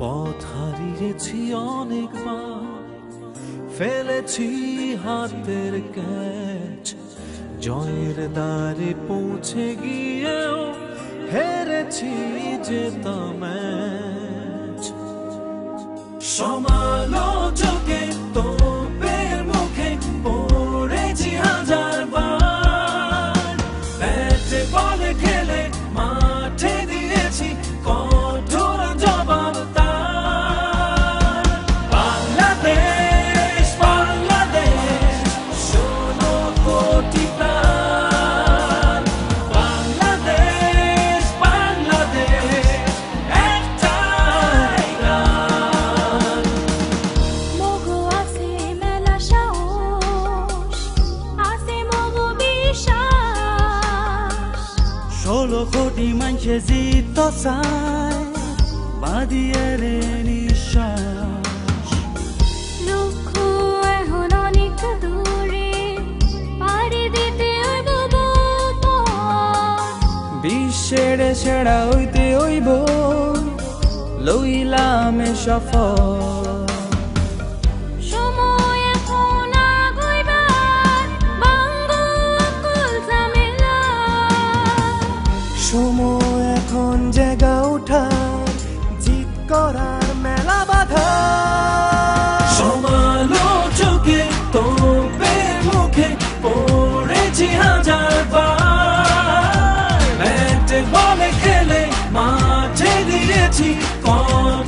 পথ হারিয়েছি অনেকবার। ফেলেছি হাতের ক্যাচ। জয়ের দ্বারে পৌঁছে গিয়েও হেরেছি যেতাম ম্যাচ। সমালোচকে বাদিয়ে রে নিশ্বাস লক্ষ্য এখন অনেক দূরে পাড়ি দিতে হইব বহুত বিশ্বের সেরা হইতে হইব লইলামে সফল। সময় করার মেলা বাধা। সমালোচকে তোপে মুখে পড়েছি হাজার বার। ব্যাটে বলে খেলে মাঠে দিয়েছি কর